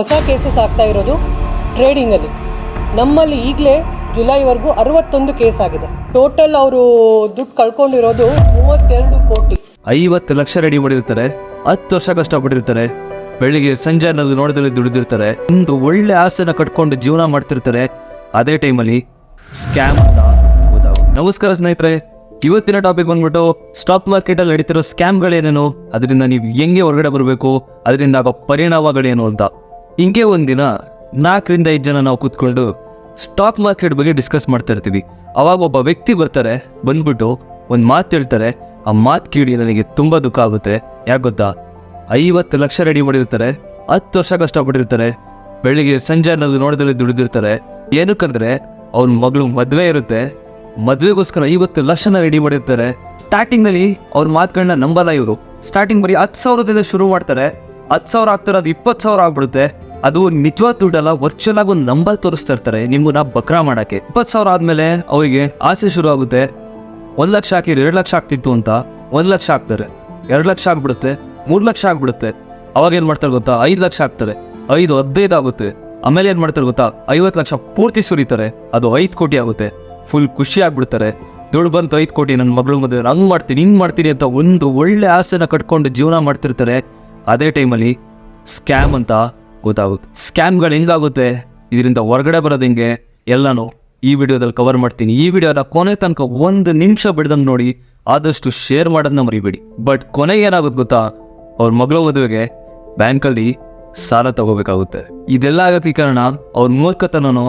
ಹೊಸ ಕೇಸಸ್ ಆಗ್ತಾ ಇರೋದು ಟ್ರೇಡಿಂಗಲ್ಲಿ ನಮ್ಮಲ್ಲಿ ಈಗಲೇ ಜುಲೈವರೆಗೂ ಅರವತ್ತೊಂದು ಕೇಸ್ ಆಗಿದೆ. ಟೋಟಲ್ ಅವರು ದುಡ್ಡು ಕಳ್ಕೊಂಡಿರೋದು ಮೂವತ್ತೆರಡು ಕೋಟಿ. ಐವತ್ತು ಲಕ್ಷ ರೆಡಿ ಮಾಡಿರ್ತಾರೆ, ಹತ್ತು ವರ್ಷ ಕಷ್ಟಪಟ್ಟಿರ್ತಾರೆ, ಬೆಳಿಗ್ಗೆ ಸಂಜೆ ಅನ್ನೋದು ನೋಡದಲ್ಲಿ ದುಡಿದಿರ್ತಾರೆ, ಒಂದು ಒಳ್ಳೆ ಆಸೆನ ಕಟ್ಕೊಂಡು ಜೀವನ ಮಾಡ್ತಿರ್ತಾರೆ, ಅದೇ ಟೈಮಲ್ಲಿ ಸ್ಕ್ಯಾಮ್ ಅಂತ ನಮಸ್ಕಾರ ಸ್ನೇಹಿತರೆ, ಇವತ್ತಿನ ಟಾಪಿಕ್ ಬಂದ್ಬಿಟ್ಟು ಸ್ಟಾಕ್ ಮಾರ್ಕೆಟಲ್ಲಿ ನಡೀತಿರೋ ಸ್ಕ್ಯಾಮ್ಗಳೇನೇನು ಅದರಿಂದ ನೀವು ಹೆಂಗೆ ಹೊರಗಡೆ ಬರಬೇಕು, ಅದರಿಂದ ಆಗೋ ಪರಿಣಾಮಗಳೇನು ಅಂತ. ಹಿಂಗೆ ಒಂದಿನ ನಾಲ್ಕರಿಂದ ಐದು ಜನ ನಾವು ಕೂತ್ಕೊಂಡು ಸ್ಟಾಕ್ ಮಾರ್ಕೆಟ್ ಬಗ್ಗೆ ಡಿಸ್ಕಸ್ ಮಾಡ್ತಾ ಇರ್ತೀವಿ. ಅವಾಗ ಒಬ್ಬ ವ್ಯಕ್ತಿ ಬರ್ತಾರೆ, ಬಂದ್ಬಿಟ್ಟು ಒಂದು ಮಾತು ಹೇಳ್ತಾರೆ. ಆ ಮಾತು ಕೇಳಿ ನನಗೆ ತುಂಬ ದುಃಖ ಆಗುತ್ತೆ. ಯಾಕೆ ಗೊತ್ತಾ? ಐವತ್ತು ಲಕ್ಷ ರೆಡಿ ಮಾಡಿರ್ತಾರೆ, ಹತ್ತು ವರ್ಷ ಕಷ್ಟಪಟ್ಟಿರ್ತಾರೆ. ಬೆಳಿಗ್ಗೆ ಸಂಜೆ ಅನ್ನೋದು ನೋಡದಲ್ಲಿ ದುಡಿದಿರ್ತಾರೆ. ಏನಕ್ಕಂದ್ರೆ, ಅವ್ನ ಮಗಳು ಮದುವೆ ಇರುತ್ತೆ. ಮದುವೆಗೋಸ್ಕರ ಐವತ್ತು ಲಕ್ಷನ ರೆಡಿ ಮಾಡಿರ್ತಾರೆ. ಸ್ಟಾರ್ಟಿಂಗ್ನಲ್ಲಿ ಅವ್ರ ಮಾತುಗಳನ್ನ ನಂಬಲ್ಲ ಇವರು. ಸ್ಟಾರ್ಟಿಂಗ್ ಬರೀ ಹತ್ತು ಸಾವಿರದಿಂದ ಶುರು ಮಾಡ್ತಾರೆ. ಹತ್ತು ಸಾವಿರ ಆಗ್ತಾರೆ ಅದು ಇಪ್ಪತ್ತು ಸಾವಿರ ಆಗ್ಬಿಡುತ್ತೆ. ಅದು ನಿಜವಾದ ದುಡ್ಡಲ್ಲ ವರ್ಚುವಲ್ ಆಗಿ ಒಂದು ನಂಬರ್ ತೋರಿಸ್ತಾ ಇರ್ತಾರೆ ನಿಮ್ಮನ್ನ ಬಕ್ರಾ ಮಾಡಕ್ಕೆ. ಇಪ್ಪತ್ತು ಸಾವಿರ ಆದ್ಮೇಲೆ ಅವರಿಗೆ ಆಸೆ ಶುರು ಆಗುತ್ತೆ, ಒಂದು ಲಕ್ಷ ಹಾಕಿದ್ರೆ ಎರಡು ಲಕ್ಷ ಆಗ್ತಿತ್ತು ಅಂತ, ಒಂದು ಲಕ್ಷ ಹಾಕ್ತಾರೆ ಎರಡು ಲಕ್ಷ ಆಗ್ಬಿಡುತ್ತೆ, ಮೂರು ಲಕ್ಷ ಆಗ್ಬಿಡುತ್ತೆ. ಅವಾಗ ಏನು ಮಾಡ್ತಾರೆ ಗೊತ್ತಾ? ಐದು ಲಕ್ಷ ಆಗ್ತಾರೆ, ಐದು ಹದಿನೈದು ಆಗುತ್ತೆ. ಆಮೇಲೆ ಏನು ಮಾಡ್ತಾರೆ ಗೊತ್ತಾ? ಐವತ್ತು ಲಕ್ಷ ಪೂರ್ತಿ ಸುರಿತಾರೆ, ಅದು ಐದು ಕೋಟಿ ಆಗುತ್ತೆ. ಫುಲ್ ಖುಷಿ ಆಗ್ಬಿಡ್ತಾರೆ. ದುಡ್ಡು ಬಂತು ಐದು ಕೋಟಿ ನನ್ನ ಮಗಳು ಮದುವೆ, ಹಂಗೆ ಮಾಡ್ತೀನಿ, ಹಿಂಗೆ ಮಾಡ್ತೀನಿ ಅಂತ ಒಂದು ಒಳ್ಳೆ ಆಸೆನ ಕಟ್ಕೊಂಡು ಜೀವನ ಮಾಡ್ತಿರ್ತಾರೆ. ಅದೇ ಟೈಮಲ್ಲಿ ಸ್ಕ್ಯಾಮ್ ಅಂತ ಗೊತ್ತಾಗುತ್ತೆ ಸ್ಕ್ಯಾಮ್ಗಳು ಹೆಂಗಾಗುತ್ತೆ? ಇದರಿಂದ ಹೊರಗಡೆ ಬರೋದು ಹೆಂಗೆ? ಎಲ್ಲನೂ ಈ ವಿಡಿಯೋದಲ್ಲಿ ಕವರ್ ಮಾಡ್ತೀನಿ. ಈ ವಿಡಿಯೋನ ಕೊನೆ ತನಕ ಒಂದು ನಿಮಿಷ ಬಿಡ್ದಂಗೆ ನೋಡಿ, ಆದಷ್ಟು ಶೇರ್ ಮಾಡೋದನ್ನ ಮರಿಬೇಡಿ. ಬಟ್ ಕೊನೆಗೆ ಏನಾಗುತ್ತೆ ಗೊತ್ತಾ? ಅವ್ರ ಮಗಳ ಮದುವೆಗೆ ಬ್ಯಾಂಕಲ್ಲಿ ಸಾಲ ತಗೋಬೇಕಾಗುತ್ತೆ. ಇದೆಲ್ಲ ಆಗೋಕ್ಕೆ ಕಾರಣ ಅವ್ರ ಮೂರ್ಖತನೋ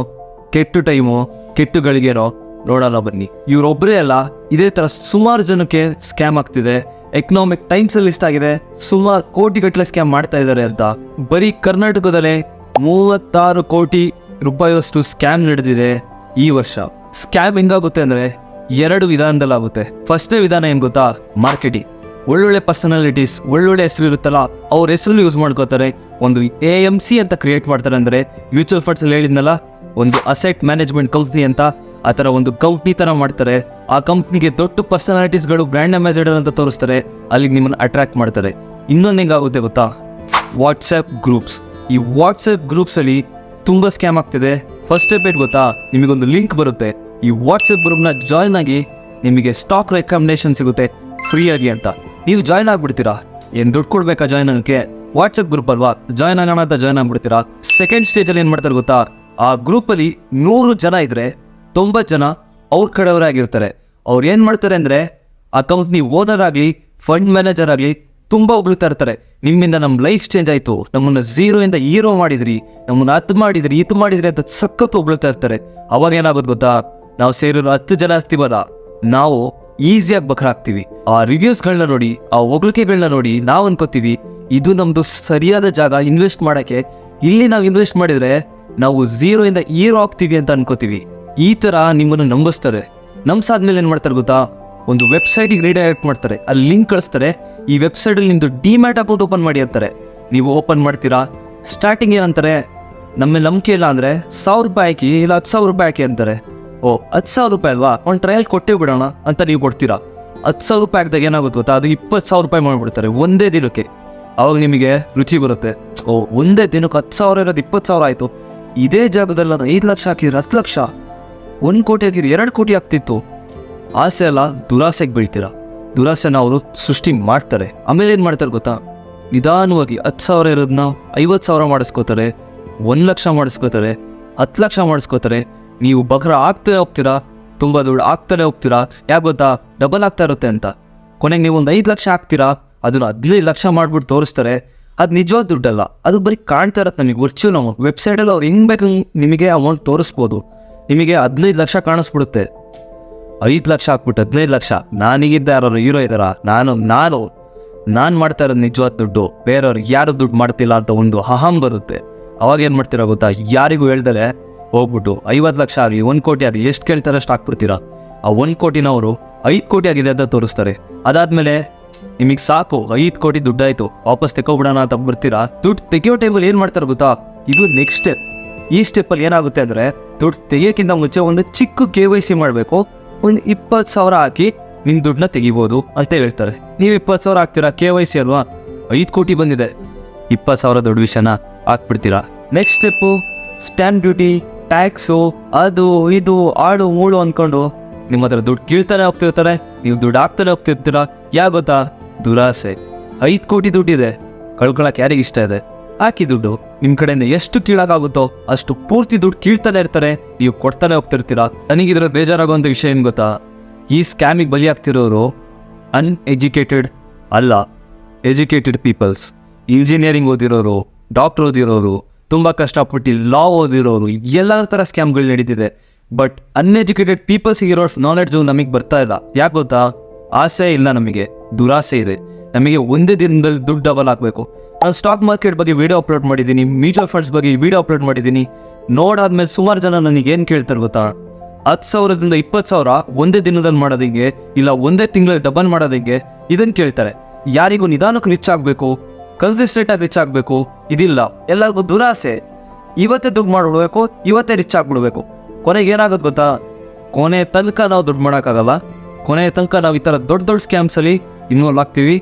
ಕೆಟ್ಟು ಟೈಮು, ಕೆಟ್ಟು ಗಳಿಗೆನೋ ನೋಡಲ್ಲ ಬನ್ನಿ. ಇವರೊಬ್ಬರೇ ಅಲ್ಲ, ಇದೇ ತರ ಸುಮಾರು ಜನಕ್ಕೆ ಸ್ಕ್ಯಾಮ್ ಆಗ್ತಿದೆ. ಎಕನಾಮಿಕ್ ಟೈಮ್ಸ್ ಅಲ್ಲಿ ಇಷ್ಟ ಆಗಿದೆ. ಸುಮಾರು ಕೋಟಿ ಗಟ್ಟಲೆ ಸ್ಕ್ಯಾಮ್ ಮಾಡ್ತಾ ಇದ್ದಾರೆ ಅಂತ. ಬರೀ ಕರ್ನಾಟಕದಲ್ಲೇ ಮೂವತ್ತಾರು ಕೋಟಿ ರೂಪಾಯಿಯಷ್ಟು ಸ್ಕ್ಯಾಮ್ ನಡೆದಿದೆ ಈ ವರ್ಷ. ಸ್ಕ್ಯಾಮ್ ಹೆಂಗಾಗುತ್ತೆ ಅಂದ್ರೆ ಎರಡು ವಿಧಾನದಲ್ಲಾಗುತ್ತೆ. ಫಸ್ಟ್ನೇ ವಿಧಾನ ಏನ್ ಗೊತ್ತಾ? ಮಾರ್ಕೆಟಿಂಗ್ ಒಳ್ಳೊಳ್ಳೆ ಪರ್ಸನಾಲಿಟೀಸ್ ಒಳ್ಳೊಳ್ಳೆ ಹೆಸರು ಇರುತ್ತಲ್ಲ, ಅವ್ರ ಹೆಸರು ಯೂಸ್ ಮಾಡ್ಕೋತಾರೆ. ಒಂದು ಎ ಎಂ ಸಿ ಅಂತ ಕ್ರಿಯೇಟ್ ಮಾಡ್ತಾರೆ ಅಂದ್ರೆ ಮ್ಯೂಚುವಲ್ ಫಂಡ್ಸ್ ಅಲ್ಲಿ ಹೇಳಿದ್ನಲ್ಲ, ಒಂದು ಅಸೆಟ್ ಮ್ಯಾನೇಜ್ಮೆಂಟ್ ಕಂಪ್ನಿ ಅಂತ ಆ ಥರ ಒಂದು ಕಂಪ್ನಿ ಥರ ಮಾಡ್ತಾರೆ. ಆ ಕಂಪ್ನಿಗೆ ದೊಡ್ಡ ಪರ್ಸನಾಲಿಟೀಸ್ಗಳು ಬ್ರ್ಯಾಂಡ್ ಅಂಬಾಸಿಡರ್ ಅಂತ ತೋರಿಸ್ತಾರೆ. ಅಲ್ಲಿಗೆ ನಿಮ್ಮನ್ನ ಅಟ್ರಾಕ್ಟ್ ಮಾಡ್ತಾರೆ. ಇನ್ನೊಂದು ಹೆಂಗಾಗುತ್ತೆ ಗೊತ್ತಾ? ವಾಟ್ಸಪ್ ಗ್ರೂಪ್ಸ್ ಈ ವಾಟ್ಸಪ್ ಗ್ರೂಪ್ಸ್ ಅಲ್ಲಿ ತುಂಬಾ ಸ್ಕ್ಯಾಮ್ ಆಗ್ತಿದೆ. ಫಸ್ಟ್ ಸ್ಟೆಪ್ ಏಟ್ ಗೊತ್ತಾ? ನಿಮಗೊಂದು ಲಿಂಕ್ ಬರುತ್ತೆ. ಈ ವಾಟ್ಸ್ಆ್ಯಪ್ ಗ್ರೂಪ್ನ ಜಾಯ್ನ್ ಆಗಿ ನಿಮಗೆ ಸ್ಟಾಕ್ ರೆಕಮೆಂಡೇಶನ್ ಸಿಗುತ್ತೆ ಫ್ರೀ ಆಗಿ ಅಂತ. ನೀವು ಜಾಯ್ನ್ ಆಗಿಬಿಡ್ತೀರಾ? ಏನು ದುಡ್ಡು ಕೊಡ್ಬೇಕಾ ಜಾಯ್ನ್ ಆಗಕ್ಕೆ ವಾಟ್ಸಪ್ ಗ್ರೂಪ್ ಅಲ್ವಾ? ಜಾಯ್ನ್ ಆಗೋಣ ಅಂತ ಜಾಯ್ನ್ ಆಗ್ಬಿಡ್ತೀರಾ? ಸೆಕೆಂಡ್ ಸ್ಟೇಜಲ್ಲಿ ಏನು ಮಾಡ್ತಾರೆ ಗೊತ್ತಾ? ಆ ಗ್ರೂಪಲ್ಲಿ ನೂರು ಜನ ಇದ್ರೆ ತೊಂಬತ್ತು ಜನ ಅವ್ರ ಕಡೆಯವರಾಗಿರ್ತಾರೆ. ಅವ್ರು ಏನು ಮಾಡ್ತಾರೆ ಅಂದ್ರೆ ಆ ಕಂಪ್ನಿ ಓನರ್ ಆಗಲಿ ಫಂಡ್ ಮ್ಯಾನೇಜರ್ ಆಗಲಿ, ತುಂಬಾ ಹೊಗಳ್ತಾ ಇರ್ತಾರೆ. ನಿಮ್ಮಿಂದ ನಮ್ಮ ಲೈಫ್ ಚೇಂಜ್ ಆಯ್ತು. ನಮ್ಮನ್ನ ಝೀರೋಯಿಂದ ಹೀರೋ ಮಾಡಿದ್ರಿ. ನಮ್ಮನ್ನ ಅದ್ ಮಾಡಿದ್ರಿ, ಇದು ಮಾಡಿದ್ರಿ ಅಂತ ಸಖತ್ತು ಹೊಗಳ್ತಾ ಇರ್ತಾರೆ. ಅವಾಗ ಏನಾಗುತ್ತೆ ಗೊತ್ತಾ? ನಾವು ಸೇರಿರೋ ಹತ್ತು ಜನ ಇರ್ತೀವಲ್ಲ ನಾವು ಈಸಿಯಾಗಿ ಬಕ್ರಾಗ್ತೀವಿ. ಆ ರಿವ್ಯೂಸ್ಗಳನ್ನ ನೋಡಿ, ಆ ಹೊಗಳಿಕೆಗಳನ್ನ ನೋಡಿ ನಾವು ಅನ್ಕೋತೀವಿ, ಇದು ನಮ್ದು ಸರಿಯಾದ ಜಾಗ ಇನ್ವೆಸ್ಟ್ ಮಾಡಕ್ಕೆ. ಇಲ್ಲಿ ನಾವು ಇನ್ವೆಸ್ಟ್ ಮಾಡಿದ್ರೆ, ನಾವು ಝೀರೋಯಿಂದ ಹೀರೋ ಆಗ್ತೀವಿ ಅಂತ ಅನ್ಕೋತೀವಿ. ಈ ತರ ನಿಮ್ಮನ್ನು ನಂಬಿಸ್ತಾರೆ. ನಂಬ್ಸಾದ್ಮೇಲೆ ಏನು ಮಾಡ್ತಾರೆ ಗೊತ್ತಾ? ಒಂದು ವೆಬ್ಸೈಟಿಗೆ ರೀಡೈರೆಕ್ಟ್ ಮಾಡ್ತಾರೆ. ಅಲ್ಲಿ ಲಿಂಕ್ ಕಳಿಸ್ತಾರೆ. ಈ ವೆಬ್ಸೈಟ್ ನಿಮ್ಮದು ಡಿಮ್ಯಾಟ್ ಅಕೌಂಟ್ ಓಪನ್ ಮಾಡಿ ಅಂತಾರೆ. ನೀವು ಓಪನ್ ಮಾಡ್ತೀರಾ? ಸ್ಟಾರ್ಟಿಂಗ್ ಏನಂತಾರೆ? ನಮ್ಮ ನಂಬಿಕೆ ಇಲ್ಲ ಅಂದರೆ ಸಾವಿರ ರೂಪಾಯಿ ಹಾಕಿ ಇಲ್ಲ ಹತ್ತು ಸಾವಿರ ರೂಪಾಯಿ ಹಾಕಿ ಅಂತಾರೆ. ಓ, ಹತ್ತು ಸಾವಿರ ರೂಪಾಯಿ ಅಲ್ವಾ? ಒಂದು ಟ್ರಯಲ್ ಕೊಟ್ಟೇ ಬಿಡೋಣ ಅಂತ ನೀವು ಕೊಡ್ತೀರಾ? ಹತ್ತು ಸಾವಿರ ರೂಪಾಯಿ ಹಾಕಿದಾಗ ಏನಾಗುತ್ತೆ ಗೊತ್ತಾ? ಅದು ಇಪ್ಪತ್ತು ಸಾವಿರ ರೂಪಾಯಿ ಮಾಡಿಬಿಡ್ತಾರೆ ಒಂದೇ ದಿನಕ್ಕೆ. ಅವಾಗ ನಿಮಗೆ ರುಚಿ ಬರುತ್ತೆ. ಓ, ಒಂದೇ ದಿನಕ್ಕೆ ಹತ್ತು ಸಾವಿರ ಇರೋದು ಇಪ್ಪತ್ತು ಸಾವಿರ ಆಯಿತು. ಇದೇ ಜಾಗದಲ್ಲಿ ನಾನು ಐದು ಲಕ್ಷ ಹಾಕಿದ್ರೆ ಹತ್ತು ಲಕ್ಷ. ಒಂದು ಕೋಟಿ ಹಾಕಿದ್ರೆ ಎರಡು ಕೋಟಿ ಆಗ್ತಿತ್ತು. ಆಸೆ ಅಲ್ಲ, ದುರಾಸೆಗೆ ಬೀಳ್ತೀರಾ? ದುರಾಸೆನ ಅವರು ಸೃಷ್ಟಿ ಮಾಡ್ತಾರೆ. ಆಮೇಲೆ ಏನು ಮಾಡ್ತಾರೆ ಗೊತ್ತಾ? ನಿಧಾನವಾಗಿ ಹತ್ತು ಸಾವಿರ ಇರೋದನ್ನ ಐವತ್ತು ಸಾವಿರ ಮಾಡಿಸ್ಕೋತಾರೆ, ಒಂದು ಲಕ್ಷ ಮಾಡಿಸ್ಕೋತಾರೆ, ಹತ್ತು ಲಕ್ಷ ಮಾಡಿಸ್ಕೋತಾರೆ. ನೀವು ಬಕ್ರ ಆಗ್ತಾನೆ ಹೋಗ್ತೀರಾ? ತುಂಬ ದುಡ್ಡು ಆಗ್ತಾನೆ ಹೋಗ್ತೀರಾ? ಯಾಕೆ ಗೊತ್ತಾ? ಡಬಲ್ ಆಗ್ತಾ ಇರುತ್ತೆ ಅಂತ. ಕೊನೆಗೆ ನೀವು ಒಂದು ಐದು ಲಕ್ಷ ಆಗ್ತೀರಾ ಅದನ್ನ ಹದಿನೈದು ಲಕ್ಷ ಮಾಡ್ಬಿಟ್ಟು ತೋರಿಸ್ತಾರೆ. ಅದು ನಿಜವಾದ ದುಡ್ಡಲ್ಲ. ಅದು ಬರೀ ಕಾಣ್ತಾ ಇರತ್ತೆ ನಮಗೆ. ವರ್ಚುವಲ್ ಅಮೌಂಟ್ ವೆಬ್ಸೈಟಲ್ಲಿ ಅವ್ರು ಹೆಂಗೆ ಬೇಕು ನಿಮಗೆ ಅಮೌಂಟ್ ತೋರಿಸ್ಬೋದು. ನಿಮಗೆ ಹದಿನೈದು ಲಕ್ಷ ಕಾಣಿಸ್ಬಿಡುತ್ತೆ. ಐದು ಲಕ್ಷ ಹಾಕ್ಬಿಟ್ಟು ಹದಿನೈದು ಲಕ್ಷ. ನಾನೀಗಿದ್ದ ಯಾರು ಹೀರೋ ಇದ್ದಾರ? ನಾನು ನಾನು ನಾನು ಮಾಡ್ತಾ ಇರೋದು ನಿಜವಾದ ದುಡ್ಡು. ಬೇರೆಯವ್ರಿಗೆ ಯಾರು ದುಡ್ಡು ಮಾಡ್ತಿಲ್ಲ ಅಂತ ಒಂದು ಅಹಂ ಬರುತ್ತೆ. ಅವಾಗ ಏನು ಮಾಡ್ತೀರಾ ಗೊತ್ತಾ? ಯಾರಿಗೂ ಹೇಳ್ದಲೆ ಹೋಗ್ಬಿಟ್ಟು ಐವತ್ತು ಲಕ್ಷ ಆಗಲಿ, ಒಂದು ಕೋಟಿ ಆಗಲಿ, ಎಷ್ಟು ಕೇಳ್ತಾರೆ ಅಷ್ಟು ಹಾಕ್ಬಿಡ್ತೀರಾ? ಆ ಒಂದು ಕೋಟಿನವರು ಐದು ಕೋಟಿ ಆಗಿದೆ ಅಂತ ತೋರಿಸ್ತಾರೆ. ಅದಾದಮೇಲೆ ನಿಮಗೆ ಸಾಕು, ಐದು ಕೋಟಿ ದುಡ್ಡಾಯಿತು, ವಾಪಸ್ ತೆಗೋಬಿಡೋಣ ಅಂತ ಬರ್ತೀರಾ? ದುಡ್ಡು ತೆಗಿಯೋ ಟೈಮಲ್ಲಿ ಏನು ಮಾಡ್ತಾರೆ ಗೊತ್ತಾ? ಇದು ನೆಕ್ಸ್ಟ್ ಸ್ಟೆಪ್ ಈ ಸ್ಟೆಪ್ಪಲ್ಲಿ ಏನಾಗುತ್ತೆ ಅಂದರೆ ದುಡ್ಡು ತೆಗಿಯೋಕ್ಕಿಂತ ಮುಂಚೆ ಒಂದು ಚಿಕ್ಕ ಕೆ ವೈ ಸಿ ಮಾಡಬೇಕು. ಒಂದು ಇಪ್ಪತ್ತು ಸಾವಿರ ಹಾಕಿ ನಿಮ್ಮ ದುಡ್ಡನ್ನ ತೆಗಿಬೋದು ಅಂತ ಹೇಳ್ತಾರೆ. ನೀವು ಇಪ್ಪತ್ತು ಸಾವಿರ ಹಾಕ್ತೀರಾ? ಕೆ ವೈ ಸಿ ಅಲ್ವಾ? ಐದು ಕೋಟಿ ಬಂದಿದೆ. ಇಪ್ಪತ್ತು ಸಾವಿರ ದೊಡ್ಡ ವಿಷಯನ ಹಾಕ್ಬಿಡ್ತೀರಾ? Next step stamp duty tax ಅದು, ಇದು, ಆಡು ಮೂಳು ಅಂದ್ಕೊಂಡು ನಿಮ್ಮ ಹತ್ರ ದುಡ್ಡು ಕೀಳ್ತಾನೆ ಹೋಗ್ತಿರ್ತಾರೆ. ನೀವು ದುಡ್ಡು ಹಾಕ್ತಾನೆ ಹೋಗ್ತಿರ್ತೀರಾ? ಯಾ ಗೊತ್ತಾ? ದುರಾಸೆ. ಐದು ಕೋಟಿ ದುಡ್ಡಿದೆ. ಕಳ್ಕೊಳಕ್ಕೆ ಯಾರಿಗೆ ಇಷ್ಟ ಇದೆ? ಹಾಕಿ ದುಡ್ಡು. ನಿಮ್ಮ ಕಡೆಯಿಂದ ಎಷ್ಟು ಕೀಳಾಗುತ್ತೋ ಅಷ್ಟು ಪೂರ್ತಿ ದುಡ್ಡು ಕೀಳ್ತಾನೆ ಇರ್ತಾರೆ. ನೀವು ಕೊಡ್ತಾನೆ ಹೋಗ್ತಿರ್ತೀರಾ? ನನಗಿದ್ರ ಬೇಜಾರಾಗುವಂಥ ವಿಷಯ ಏನು ಗೊತ್ತಾ? ಈ ಸ್ಕ್ಯಾಮಿಗೆ ಬಲಿಯಾಗ್ತಿರೋರು ಅನ್ಎಜುಕೇಟೆಡ್ ಅಲ್ಲ ಎಜುಕೇಟೆಡ್ ಪೀಪಲ್ಸ್ ಇಂಜಿನಿಯರಿಂಗ್ ಓದಿರೋರು ಡಾಕ್ಟರ್ ಓದಿರೋರು, ತುಂಬ ಕಷ್ಟಪಟ್ಟು ಲಾ ಓದಿರೋರು, ಎಲ್ಲ ಥರ ಸ್ಕ್ಯಾಮ್ಗಳು ನಡೀತಿದೆ. ಬಟ್ ಅನ್ಎಜುಕೇಟೆಡ್ ಪೀಪಲ್ಸ್ಗೆ ಇರೋ ನಾಲೆಡ್ಜು ನಮಗೆ ಬರ್ತಾ ಇಲ್ಲ. ಯಾಕೆ ಗೊತ್ತಾ? ಆಸೆ ಇಲ್ಲ ನಮಗೆ, ದುರಾಸೆ ಇದೆ. ನಮಗೆ ಒಂದೇ ದಿನದಲ್ಲಿ ದುಡ್ಡು ಡಬಲ್ ಆಗಬೇಕು ನಾನು ಸ್ಟಾಕ್ ಮಾರ್ಕೆಟ್ ಬಗ್ಗೆ ವಿಡಿಯೋ ಅಪ್ಲೋಡ್ ಮಾಡಿದ್ದೀನಿ ಮ್ಯೂಚುವಲ್ ಫಂಡ್ಸ್ ಬಗ್ಗೆ ವಿಡಿಯೋ ಅಪ್ಲೋಡ್ ಮಾಡಿದ್ದೀನಿ. ನೋಡಾದ್ಮೇಲೆ ಸುಮಾರು ಜನ ನನಗೆ ಏನು ಕೇಳ್ತಾರೆ ಗೊತ್ತಾ? ಹತ್ತು ಸಾವಿರದಿಂದ ಇಪ್ಪತ್ತು ಸಾವಿರ ಒಂದೇ ದಿನದಲ್ಲಿ ಮಾಡೋದಕ್ಕೆ ಇಲ್ಲ ಒಂದೇ ತಿಂಗಳಲ್ಲಿ ಡಬಲ್ ಮಾಡೋದಕ್ಕೆ ಇದನ್ನು ಕೇಳ್ತಾರೆ. ಯಾರಿಗೂ ನಿಧಾನಕ್ಕೆ ರಿಚ್ ಆಗಬೇಕು ಕನ್ಸಿಸ್ಟೆಂಟ್ ಆಗಿ ರಿಚ್ ಆಗಬೇಕು, ಇದಿಲ್ಲ. ಎಲ್ಲರಿಗೂ ದುರಾಸೆ. ಇವತ್ತೇ ದುಡ್ಡು ಮಾಡಿಬಿಡ್ಬೇಕು, ಇವತ್ತೇ ರಿಚ್ ಆಗಿಬಿಡ್ಬೇಕು. ಕೊನೆಗೆ ಏನಾಗುತ್ತೆ ಗೊತ್ತಾ? ಕೊನೆ ತನಕ ನಾವು ದುಡ್ಡು ಮಾಡೋಕ್ಕಾಗಲ್ಲ. ಕೊನೆ ತನಕ ನಾವು ಈ ಥರ ದೊಡ್ಡ ದೊಡ್ಡ ಸ್ಕ್ಯಾಮ್ಸಲ್ಲಿ ಇನ್ವಾಲ್ವ್ ಆಗ್ತೀವಿ.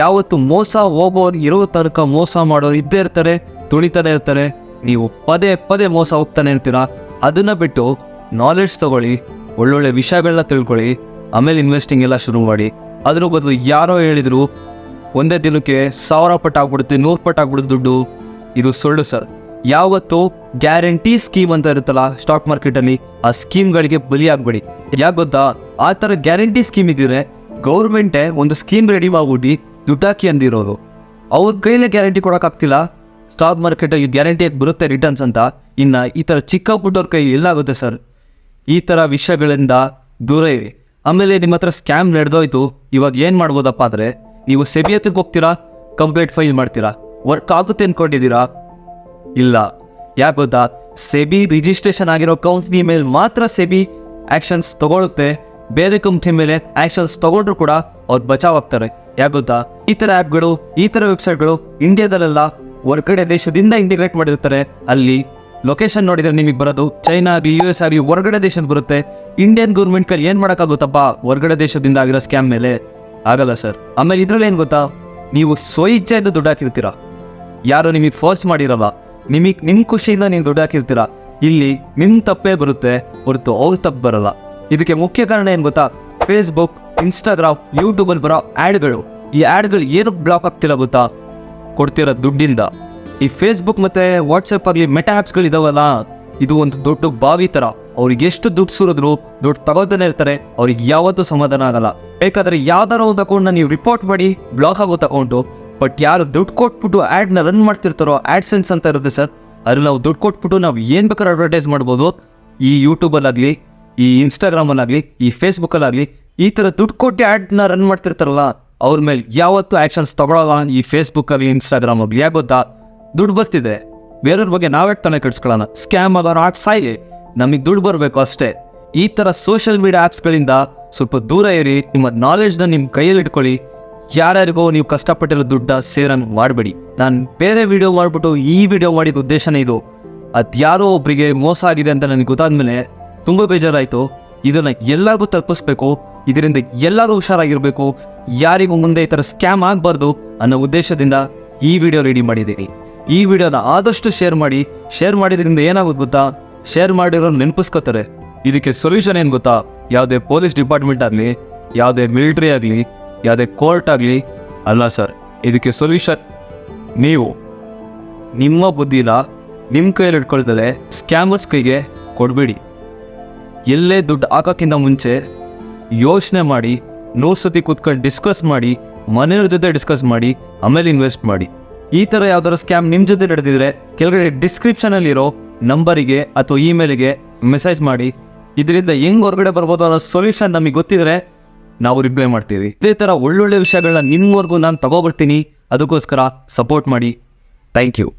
ಯಾವತ್ತು ಮೋಸ ಹೋಗೋರು ಇರೋ ತನಕ ಮೋಸ ಮಾಡೋರು ಇದ್ದೇ ಇರ್ತಾರೆ, ತುಳಿತಾನೆ ಇರ್ತಾರೆ. ನೀವು ಪದೇ ಪದೇ ಮೋಸ ಹೋಗ್ತಾನೆ ಇರ್ತೀರಾ? ಅದನ್ನ ಬಿಟ್ಟು ನಾಲೆಡ್ಜ್ ತಗೊಳ್ಳಿ, ಒಳ್ಳೊಳ್ಳೆ ವಿಷಯಗಳನ್ನ ತಿಳ್ಕೊಳ್ಳಿ, ಆಮೇಲೆ ಇನ್ವೆಸ್ಟಿಂಗ್ ಎಲ್ಲ ಶುರು ಮಾಡಿ. ಅದ್ರ ಬದಲು ಯಾರೋ ಹೇಳಿದ್ರು, ಒಂದೇ ದಿನಕ್ಕೆ ಸಾವಿರ ಪಟ್ಟು ಆಗ್ಬಿಡುತ್ತೆ, ನೂರು ಪಟ್ಟು ಆಗ್ಬಿಡುತ್ತೆ ದುಡ್ಡು. ಇದು ಸುಳ್ಳು ಸರ್ ಯಾವತ್ತು ಗ್ಯಾರಂಟಿ ಸ್ಕೀಮ್ ಅಂತ ಇರುತ್ತಲ್ಲ ಸ್ಟಾಕ್ ಮಾರ್ಕೆಟಲ್ಲಿ ಆ ಸ್ಕೀಮ್ಗಳಿಗೆ ಬಲಿಯಾಗಬೇಡಿ ಯಾಕೆ ಗೊತ್ತಾ? ಆ ಥರ ಗ್ಯಾರಂಟಿ ಸ್ಕೀಮ್ ಇದ್ದಿದ್ರೆ ಗೌರ್ಮೆಂಟೇ ಒಂದು ಸ್ಕೀಮ್ ರೆಡಿ ಮಾಡ್ಬಿಟ್ಟು ದುಡ್ಡಾಕಿ ಅಂದಿರೋರು. ಅವ್ರ ಕೈಲೇ ಗ್ಯಾರಂಟಿ ಕೊಡೋಕ್ಕಾಗ್ತಿಲ್ಲ. ಸ್ಟಾಕ್ ಮಾರ್ಕೆಟಲ್ಲಿ ಗ್ಯಾರಂಟಿ ಬರುತ್ತೆ ರಿಟರ್ನ್ಸ್ ಅಂತ. ಇನ್ನು ಈ ಥರ ಚಿಕ್ಕ ಪುಟ್ಟವ್ರ ಕೈ ಎಲ್ಲಾಗುತ್ತೆ ಸರ್ ಈ ಥರ ವಿಷಯಗಳಿಂದ ದೂರ ಇರಿ. ಆಮೇಲೆ ನಿಮ್ಮ ಹತ್ರ ಸ್ಕ್ಯಾಮ್ ನಡೆದೋಯ್ತು. ಇವಾಗ ಏನು ಮಾಡ್ಬೋದಪ್ಪ ಆದರೆ ನೀವು ಸೆಬಿ ಹತ್ರಕ್ಕೆ ಹೋಗ್ತೀರಾ? ಕಂಪ್ಲೇಂಟ್ ಫೈಲ್ ಮಾಡ್ತೀರಾ? ವರ್ಕ್ ಆಗುತ್ತೆ ಅಂದ್ಕೊಂಡಿದ್ದೀರಾ ಇಲ್ಲ. ಯಾಕೆ ಗೊತ್ತಾ? ಸೆಬಿ ರಿಜಿಸ್ಟ್ರೇಷನ್ ಆಗಿರೋ ಕಂಪ್ನಿ ಮೇಲೆ ಮಾತ್ರ ಸೆಬಿ ಆ್ಯಕ್ಷನ್ಸ್ ತಗೊಳುತ್ತೆ. ಬೇರೆ ಕಂಪ್ನಿ ಮೇಲೆ ಆ್ಯಕ್ಷನ್ಸ್ ತಗೊಂಡ್ರು ಕೂಡ ಅವ್ರು ಬಚಾವ್ ಆಗ್ತಾರೆ. ಯಾಕೆ ಗೊತ್ತಾ? ಈ ಥರ ಆ್ಯಪ್ಗಳು ಈ ಥರ ವೆಬ್ಸೈಟ್ಗಳು ಇಂಡಿಯಾದಲ್ಲೆಲ್ಲ ಹೊರಗಡೆ ದೇಶದಿಂದ ಇಂಟಿಗ್ರೇಟ್ ಮಾಡಿರ್ತಾರೆ. ಅಲ್ಲಿ ಲೊಕೇಶನ್ ನೋಡಿದ್ರೆ ನಿಮಗೆ ಬರೋದು. ಚೈನಾ ಆಗಲಿ ಯು ಎಸ್ ಆಗಲಿ ಹೊರಗಡೆ ದೇಶದ ಬರುತ್ತೆ. ಇಂಡಿಯನ್ ಗೌರ್ಮೆಂಟ್ ಕಲ್ಲಿ ಏನು ಮಾಡೋಕ್ಕಾಗುತ್ತಪ್ಪ? ಹೊರಗಡೆ ದೇಶದಿಂದ ಆಗಿರೋ ಸ್ಕ್ಯಾಮ್ ಮೇಲೆ. ಆಗಲ್ಲ ಸರ್ ಆಮೇಲೆ ಇದರಲ್ಲಿ ಏನು ಗೊತ್ತಾ? ನೀವು ಸ್ವಇಚ್ಛೆಯಿಂದ ದುಡ್ಡು ಹಾಕಿರ್ತೀರ. ಯಾರು ನಿಮಗೆ ಫೋರ್ಸ್ ಮಾಡಿರಲ್ಲ. ನಿಮಗೆ ನಿಮ್ಮ ಖುಷಿಯಿಂದ ನೀವು ದುಡ್ಡು ಹಾಕಿರ್ತೀರ. ಇಲ್ಲಿ ನಿಮ್ಮ ತಪ್ಪೇ ಬರುತ್ತೆ. ಹೊರತು ಅವ್ರ ತಪ್ಪು ಬರಲ್ಲ. ಇದಕ್ಕೆ ಮುಖ್ಯ ಕಾರಣ ಏನು ಗೊತ್ತಾ? ಫೇಸ್ಬುಕ್ ಇನ್ಸ್ಟಾಗ್ರಾಮ್, ಯೂಟ್ಯೂಬಲ್ಲಿ ಬರೋ ಆ್ಯಡ್ಗಳು ಈ ಆ್ಯಡ್ಗಳು ಏನಕ್ಕೆ ಬ್ಲಾಕ್ ಆಗ್ತಿಲ್ಲ ಗೊತ್ತಾ? ಕೊಡ್ತಿರೋ ದುಡ್ಡಿಂದ. ಈ ಫೇಸ್ಬುಕ್ ಮತ್ತೆ ವಾಟ್ಸಪ್ ಆಗಲಿ ಮೆಟಾ ಆ್ಯಪ್ಸ್ಗಳು ಇದಾವಲ್ಲ, ಇದು ಒಂದು ದೊಡ್ಡ ಬಾವಿ ಥರ ಅವ್ರಿಗೆ ಎಷ್ಟು ದುಡ್ಡು ಸುರಿದ್ರು, ದುಡ್ಡು ತಗೋತಾನೆ ಇರ್ತಾರೆ, ಅವ್ರಿಗೆ ಯಾವತ್ತೂ ಸಮಾಧಾನ ಆಗಲ್ಲ. ಬೇಕಾದ್ರೆ ಯಾವ್ದಾರ ಒಂದು ಅಕೌಂಟ್ನ ನೀವು ರಿಪೋರ್ಟ್ ಮಾಡಿ ಬ್ಲಾಕ್ ಆಗೋ ಅಕೌಂಟು ಬಟ್ ಯಾರು ದುಡ್ಡು ಕೊಟ್ಬಿಟ್ಟು ಆ್ಯಡ್ನ ರನ್ ಮಾಡ್ತಿರ್ತಾರೋ ಆ್ಯಡ್ ಸೆನ್ಸ್ ಅಂತ ಇರುತ್ತೆ ಸರ್, ಅದ್ರಲ್ಲಿ ನಾವು ದುಡ್ಡು ಕೊಟ್ಬಿಟ್ಟು ನಾವು ಏನು ಬೇಕಾದ್ರೂ ಅಡ್ವರ್ಟೈಸ್ ಮಾಡ್ಬೋದು. ಈ ಯೂಟ್ಯೂಬಲ್ಲಾಗಲಿ ಈ ಇನ್ಸ್ಟಾಗ್ರಾಮಲ್ಲಾಗಲಿ ಈ ಫೇಸ್ಬುಕ್ಕಲ್ಲಾಗಲಿ ಈ ಥರ ದುಡ್ಡು ಕೊಟ್ಟು ಆ್ಯಡ್ನ ರನ್ ಮಾಡ್ತಿರ್ತಾರಲ್ಲ, ಅವ್ರ ಮೇಲೆ ಯಾವತ್ತೂ ಆ್ಯಕ್ಷನ್ಸ್ ತೊಗೊಳಲ್ಲ ಈ ಫೇಸ್ಬುಕ್ ಆಗಲಿ ಯಾಕೆ ಗೊತ್ತಾ? ದುಡ್ಡು ಬರ್ತಿದೆ. ಬೇರೆಯವ್ರ ಬಗ್ಗೆ ನಾವೇ ತಾನೇ ಕಟ್ಸ್ಕೊಳ್ಳೋಣ ಸ್ಕ್ಯಾಮ್ ಆಗೋರು ಆಗಿ ಸಾಯಿ ನಮಗೆ ದುಡ್ಡು ಬರಬೇಕು ಅಷ್ಟೇ. ಈ ಥರ ಸೋಷಿಯಲ್ ಮೀಡಿಯಾ ಆ್ಯಪ್ಸ್ಗಳಿಂದ ಸ್ವಲ್ಪ ದೂರ ಇರಿ, ನಿಮ್ಮ ನಾಲೆಡ್ಜ್ನ ನಿಮ್ಮ ಕೈಯಲ್ಲಿ ಇಟ್ಕೊಳ್ಳಿ. ಯಾರ್ಯಾರಿಗೋ ನೀವು ಕಷ್ಟಪಟ್ಟಿರೋ ದುಡ್ಡ ಸೇರನ್ನು ಮಾಡಬೇಡಿ. ನಾನು ಬೇರೆ ವಿಡಿಯೋ ಮಾಡಿಬಿಟ್ಟು ಈ ವಿಡಿಯೋ ಮಾಡಿದ ಉದ್ದೇಶನೇ ಇದು. ಅದ್ಯಾರೋ ಒಬ್ಬರಿಗೆ ಮೋಸ ಆಗಿದೆ ಅಂತ ನನಗೆ ಗೊತ್ತಾದ್ಮೇಲೆ ತುಂಬ ಬೇಜಾರಾಯಿತು. ಇದನ್ನು ಎಲ್ಲರಿಗೂ ತಲುಪಿಸ್ಬೇಕು. ಇದರಿಂದ ಎಲ್ಲರೂ ಹುಷಾರಾಗಿರಬೇಕು. ಯಾರಿಗೂ ಮುಂದೆ ಈ ಥರ ಸ್ಕ್ಯಾಮ್ ಆಗಬಾರ್ದು ಅನ್ನೋ ಉದ್ದೇಶದಿಂದ ಈ ವಿಡಿಯೋ ರೆಡಿ ಮಾಡಿದ್ದೀನಿ ಈ ವಿಡಿಯೋನ ಆದಷ್ಟು ಶೇರ್ ಮಾಡಿ. ಶೇರ್ ಮಾಡಿದ್ರಿಂದ ಏನಾಗುತ್ತೆ ಗೊತ್ತಾ? ಶೇರ್ ಮಾಡಿರೋ ನೆನಪಿಸ್ಕೋತಾರೆ. ಇದಕ್ಕೆ ಸೊಲ್ಯೂಷನ್ ಏನು ಗೊತ್ತಾ? ಯಾವುದೇ ಪೊಲೀಸ್ ಡಿಪಾರ್ಟ್ಮೆಂಟ್ ಆಗಲಿ, ಯಾವುದೇ ಮಿಲಿಟ್ರಿ ಆಗಲಿ, ಯಾವುದೇ ಕೋರ್ಟ್ ಆಗಲಿ ಅಲ್ಲ ಸರ್ ಇದಕ್ಕೆ ಸೊಲ್ಯೂಷನ್ ನೀವು ನಿಮ್ಮ ಬುದ್ಧಿನ ನಿಮ್ಮ ಕೈಯಲ್ಲಿ ಇಟ್ಕೊಳ್ತದೆ ಸ್ಕ್ಯಾಮರ್ಸ್ ಕೈಗೆ ಕೊಡಬೇಡಿ. ಎಲ್ಲೇ ದುಡ್ಡು ಹಾಕೋಕ್ಕಿಂತ ಮುಂಚೆ ಯೋಚನೆ ಮಾಡಿ ನೂರು ಸತಿ ಕೂತ್ಕೊಂಡು ಡಿಸ್ಕಸ್ ಮಾಡಿ, ಮನೆಯವ್ರ ಜೊತೆ ಡಿಸ್ಕಸ್ ಮಾಡಿ, ಆಮೇಲೆ ಇನ್ವೆಸ್ಟ್ ಮಾಡಿ. ಈ ಥರ ಯಾವ್ದಾದ್ರು ಸ್ಕ್ಯಾಮ್ ನಿಮ್ಮ ಜೊತೆ ನಡೆದಿದ್ರೆ, ಕೆಳಗಡೆ ಡಿಸ್ಕ್ರಿಪ್ಷನಲ್ಲಿರೋ ನಂಬರಿಗೆ ಅಥವಾ ಇಮೇಲಿಗೆ ಮೆಸೇಜ್ ಮಾಡಿ. ಇದರಿಂದ ಹೆಂಗ್ ಹೊರಗಡೆ ಬರ್ಬೋದು ಅನ್ನೋ ಸೊಲ್ಯೂಷನ್ ನಮಗೆ ಗೊತ್ತಿದ್ರೆ, ನಾವು ರಿಪ್ಲೈ ಮಾಡ್ತೀವಿ. ಇದೇ ಥರ ಒಳ್ಳೊಳ್ಳೆ ವಿಷಯಗಳನ್ನ ನಿಮ್ಮವರೆಗೂ ನಾನು ತಗೋಬರ್ತೀನಿ ಅದಕ್ಕೋಸ್ಕರ ಸಪೋರ್ಟ್ ಮಾಡಿ. Thank you